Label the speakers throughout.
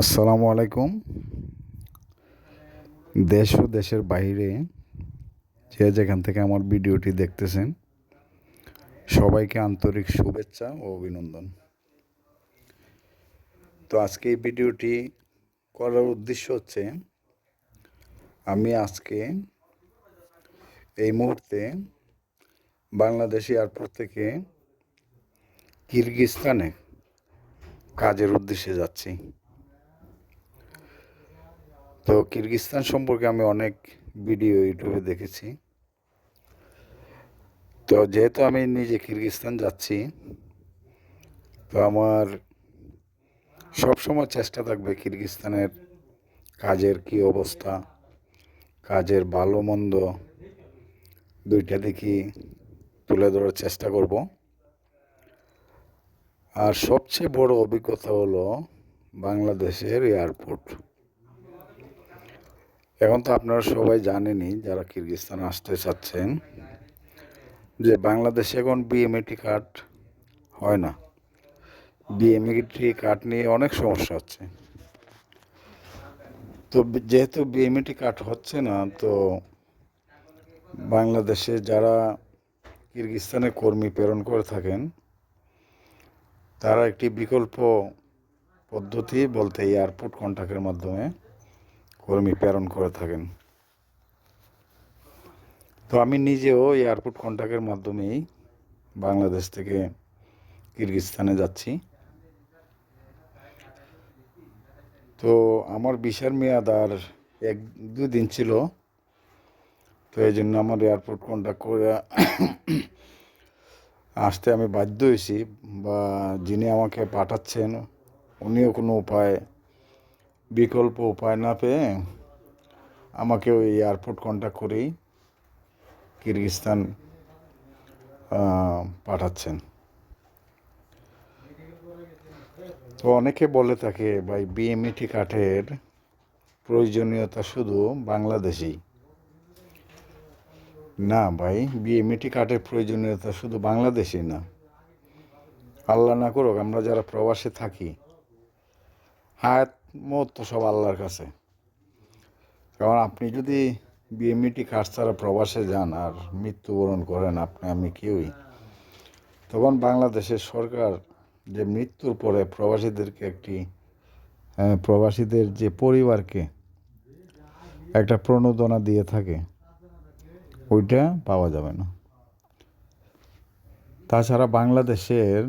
Speaker 1: আসসালামু আলাইকুম। দেশ ও দেশের বাইরে যে যেখান থেকে আমার ভিডিওটি দেখতেছেন, সবাইকে আন্তরিক শুভেচ্ছা ও অভিনন্দন। তো আজকে এই ভিডিওটি করার উদ্দেশ্য হচ্ছে, আমি আজকে এই মুহূর্তে বাংলাদেশ এয়ারপোর্ট থেকে কিরগিস্তানে কাজের উদ্দেশ্যে যাচ্ছি। তো কিরগিস্তান সম্পর্কে আমি অনেক ভিডিও ইউটিউবে দেখেছি। তো যেহেতু আমি নিজে কিরগিস্তান যাচ্ছি, তো আমার সবসময় চেষ্টা থাকবে কিরগিস্তানের কাজের কি অবস্থা, কাজের ভালো মন্দ দুইটা দেখি তুলে ধরার চেষ্টা করব। আর সবচেয়ে বড় অভিজ্ঞতা হলো বাংলাদেশের এয়ারপোর্ট। এখন তো আপনারা সবাই জানেনই, যারা কিরগিস্তান আসতে চাচ্ছেন, যে বাংলাদেশে এখন বিএমএটি কার্ড হয় না। বিএমএটি কার্ড নিয়ে অনেক সমস্যা হচ্ছে। তো যেহেতু বিএমএটি কার্ড হচ্ছে না, তো বাংলাদেশে যারা কিরগিস্তানে কর্মী প্রেরণ করে থাকেন, তারা একটি বিকল্প পদ্ধতি বলতে এয়ারপোর্ট কন্ট্যাক্টের মাধ্যমে কর্মী প্রেরণ করে থাকেন। তো আমি নিজেও এয়ারপোর্ট কন্ট্যাক্টের মাধ্যমেই বাংলাদেশ থেকে কিরগিস্তানে যাচ্ছি। তো আমার বিশার মেয়াদ আর এক দিন ছিল। তো এই জন্য আমার এয়ারপোর্ট কন্ট্যাক্ট করে আসতে আমি বাধ্য হয়েছি বা যিনি আমাকে পাঠাচ্ছেন, উনিও কোনো উপায় বিকল্প উপায় না পেয়ে আমাকে ওই এয়ারপোর্ট কন্ট্যাক্ট করেই কিরগিস্তান পাঠাচ্ছেন। তো অনেকে বলে থাকে, ভাই বিএমইটি কাঠের প্রয়োজনীয়তা শুধু বাংলাদেশেই। না, ভাই বিএমইটি কাঠের প্রয়োজনীয়তা শুধু বাংলাদেশেই না। আল্লাহ না করুক, আমরা যারা প্রবাসে থাকি হায়াত মত সব আল্লাহর কাছে। কারণ আপনি যদি বিএমইটি কার্ড ছাড়া প্রবাসে যান আর মৃত্যুবরণ করেন আপনি, আমি কেউই, তখন বাংলাদেশের সরকার যে মৃত্যুর পরে প্রবাসীদেরকে একটি প্রবাসীদের যে পরিবারকে একটা প্রণোদনা দিয়ে থাকে, ওইটা পাওয়া যাবে না। তাছাড়া বাংলাদেশের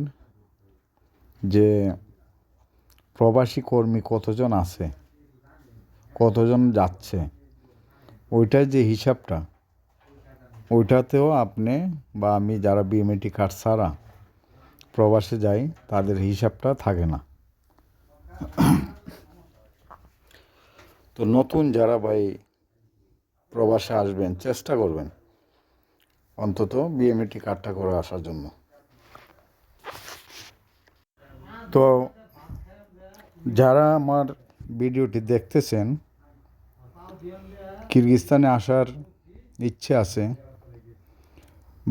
Speaker 1: যে প্রবাসী কর্মী কতজন আছে? কতজন যাচ্ছে? ওইটার যে হিসাবটা, ওইটাতেও আপনি বা আমি যারা বিএমএটি কার্ড ছাড়া প্রবাসে যাই, তাদের হিসাবটা থাকে না। তো নতুন যারা ভাই প্রবাসে আসবেন, চেষ্টা করবেন অন্তত বিএমএটি কার্ডটা করে আসার জন্য। তো যারা আমার ভিডিওটি দেখতেছেন, কিরগিস্তানে আসার ইচ্ছে আছে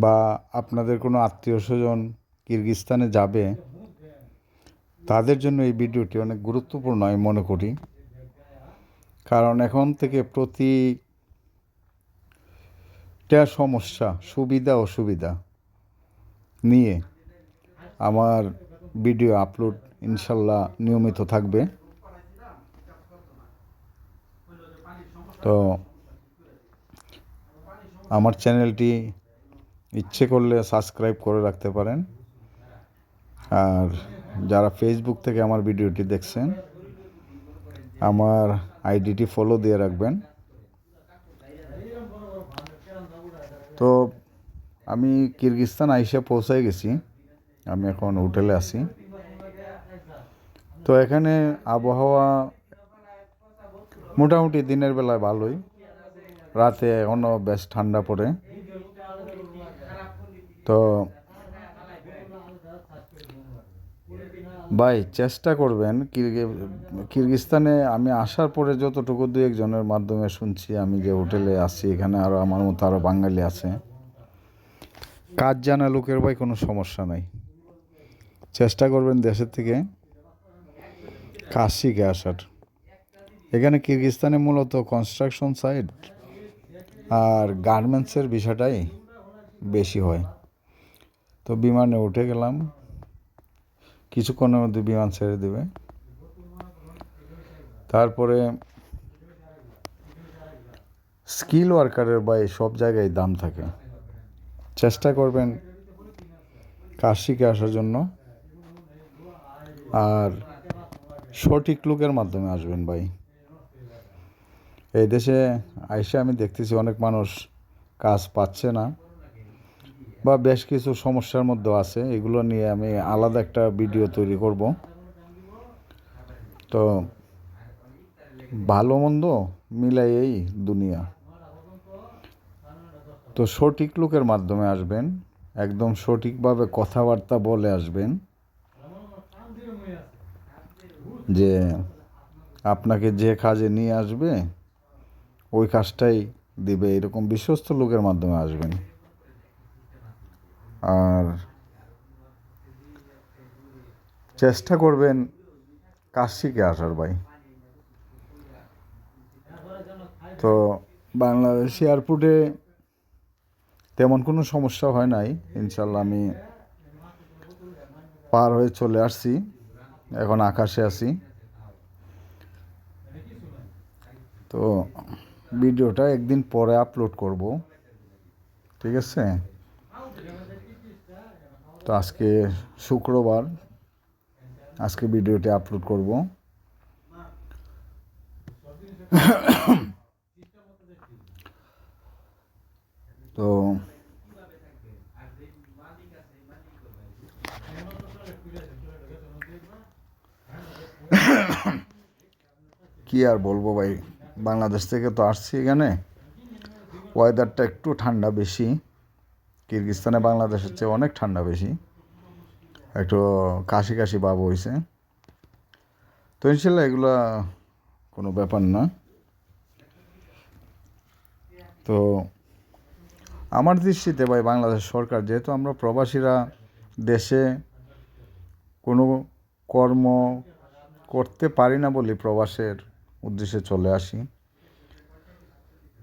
Speaker 1: বা আপনাদের কোনো আত্মীয় স্বজন কিরগিস্তানে যাবে, তাদের জন্য এই ভিডিওটি অনেক গুরুত্বপূর্ণ আমি মনে করি। কারণ এখন থেকে প্রতিটা সমস্যা সুবিধা, অসুবিধা নিয়ে আমার ভিডিও আপলোড ইনশাল্লাহ নিয়মিত থাকবে। তো আমার চ্যানেলটি ইচ্ছে করলে সাবস্ক্রাইব করে রাখতে পারেন। আর যারা ফেসবুক থেকে আমার ভিডিওটি দেখছেন, আমার আইডিটি ফলো দিয়ে রাখবেন। তো আমি কিরগিস্তান আইসা পৌঁছাই গেছি। আমি এখন হোটেলে আছি। তো এখানে আবহাওয়া মোটামুটি দিনের বেলায় ভালোই। রাতে এখনও বেশ ঠান্ডা পড়ে। তো ভাই, চেষ্টা করবেন কিরগিস্তানে আমি আসার পরে যতটুকু দু একজনের মাধ্যমে শুনছি, আমি যে হোটেলে আছি, এখানে আরও আমার মতো আরও বাঙালি আছে। কাজ জানা লোকের ভাই কোনো সমস্যা নাই। চেষ্টা করবেন দেশের থেকে। কাজ শিখে আসার এখানে কিরগিস্তানে মূলত কনস্ট্রাকশন সাইট আর গার্মেন্টসের বিষয়টাই বেশি হয়। তো বিমানে উঠে গেলাম। কিছুক্ষণের মধ্যে বিমান ছেড়ে দেবে। তারপরে স্কিল ওয়ার্কারের বা সব জায়গায় দাম থাকে। চেষ্টা করবেন কাশিকে আসার জন্য। আর সঠিক লোকের মাধ্যমে আসবেন ভাই। এই দেশে আইসে আমি দেখতেছি অনেক মানুষ কাজ পাচ্ছে না বা বেশ কিছু সমস্যার মধ্যে আছে। এগুলো নিয়ে আমি আলাদা একটা ভিডিও তৈরি করব। তো ভালো মন্দ মিলাই এই দুনিয়া। তো সঠিক লোকের মাধ্যমে আসবেন, একদম সঠিকভাবে কথাবার্তা বলে আসবেন। যে আপনাকে যে কাজে নিয়ে আসবে, ওই কাজটাই দিবে। এরকম বিশ্বস্ত লোকের মাধ্যমে আসবেন। আর চেষ্টা করবেন কাজ শিখে আসার ভাই। তো বাংলাদেশ এয়ারপোর্টে তেমন কোনো সমস্যা হয় নাই। ইনশাল্লাহ আমি পার হয়ে চলে আসছি। এখন আকাশে আছি। তো ভিডিওটা একদিন পরে আপলোড করব। ঠিক আছে? তো আজকে শুক্রবার আজকে ভিডিওটি আপলোড করব। তো কি আর বলব ভাই? বাংলাদেশ থেকে তো আসছি এখানে। ওয়েদারটা একটু ঠান্ডা বেশি। কিরগিস্তানে বাংলাদেশের চেয়ে অনেক ঠান্ডা বেশি। একটু কাশি কাশি ভাব হয়েছে তো ইনশাল্লাহ এগুলা কোনো ব্যাপার না। তো আমার দৃষ্টিতে ভাই, বাংলাদেশ সরকার, যেহেতু আমরা প্রবাসীরা দেশে কোনো কর্ম করতে পারি না বলি প্রবাসের উদ্দেশ্যে চলে আসি।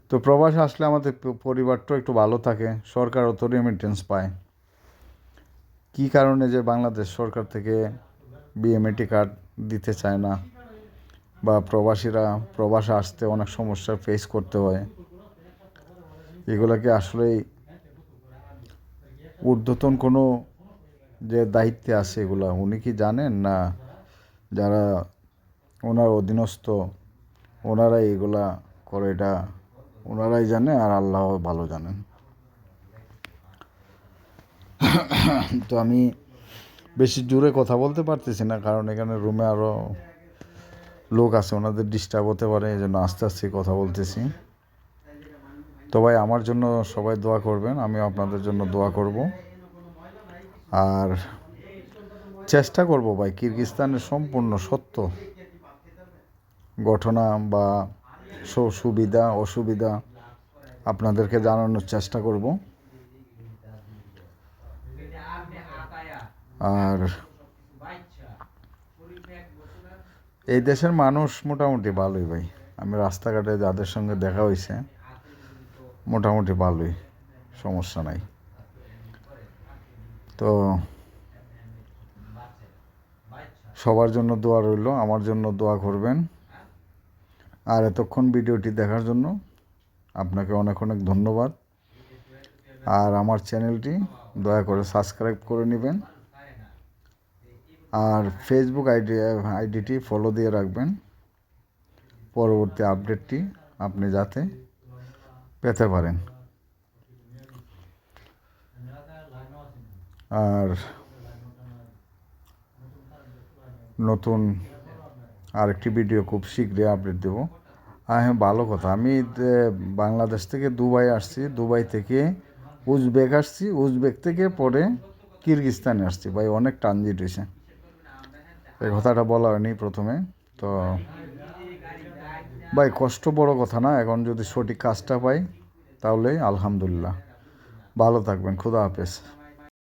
Speaker 1: তো প্রবাসে আসলে আমাদের পরিবারটাও একটু ভালো থাকে। সরকার তো রেমিটেন্স পায়। কী কারণে যে বাংলাদেশ সরকার থেকে বিএমএটি কার্ড দিতে চায় না? বা প্রবাসীরা প্রবাসে আসতে অনেক সমস্যা ফেস করতে হয়। এগুলোকে আসলেই ঊর্ধ্বতন কোনো যে দায়িত্বে আছে এগুলা, উনি কি জানেন? না? যারা ওনার অধীনস্থ ওনারাই এগুলা করে এটা, ওনারাই জানে আর আল্লাহ ভালো জানেন। তো আমি বেশি জোরে কথা বলতে পারতেছি না, কারণ এখানে রুমে আরও লোক আছে, ওনাদের ডিস্টার্ব হতে পারে এই জন্য আস্তে আস্তে কথা বলতেছি। তো ভাই, আমার জন্য সবাই দোয়া করবেন আমি আপনাদের জন্য দোয়া করব। আর চেষ্টা করব ভাই, কিরগিস্তানের সম্পূর্ণ সত্য ঘটনা বা সুবিধা, অসুবিধা আপনাদেরকে জানানোর চেষ্টা করব। আর এই দেশের মানুষ মোটামুটি ভালোই ভাই। আমি রাস্তাঘাটে যাদের সঙ্গে দেখা হয়েছে মোটামুটি ভালোই, সমস্যা নাই। তো সবার জন্য দোয়া রইল, আমার জন্য দোয়া করবেন। আর এতক্ষণ ভিডিওটি দেখার জন্য আপনাকে অনেক অনেক ধন্যবাদ। আর আমার চ্যানেলটি দয়া করে সাবস্ক্রাইব করে নেবেন। আর ফেসবুক আইডি, আইডিটি ফলো দিয়ে রাখবেন। পরবর্তী আপডেটটি আপনি যাতে পেতে পারেন। আর নতুন আরেকটি ভিডিও খুব শীঘ্রই আপডেট দেব। হ্যাঁ ভালো কথা। আমি বাংলাদেশ থেকে দুবাই আসছি। দুবাই থেকে উজবেক আসছি। উজবেক থেকে পরে কিরগিস্তানে আসছি। ভাই, অনেক ট্রানজিট হয়েছে। এই কথাটা বলা হয়নি প্রথমে। তো, ভাই, কষ্ট বড় কথা না। এখন যদি সঠিক কাজটা পাই, তাহলে আলহামদুলিল্লাহ। ভালো থাকবেন। খুদা হাফেজ।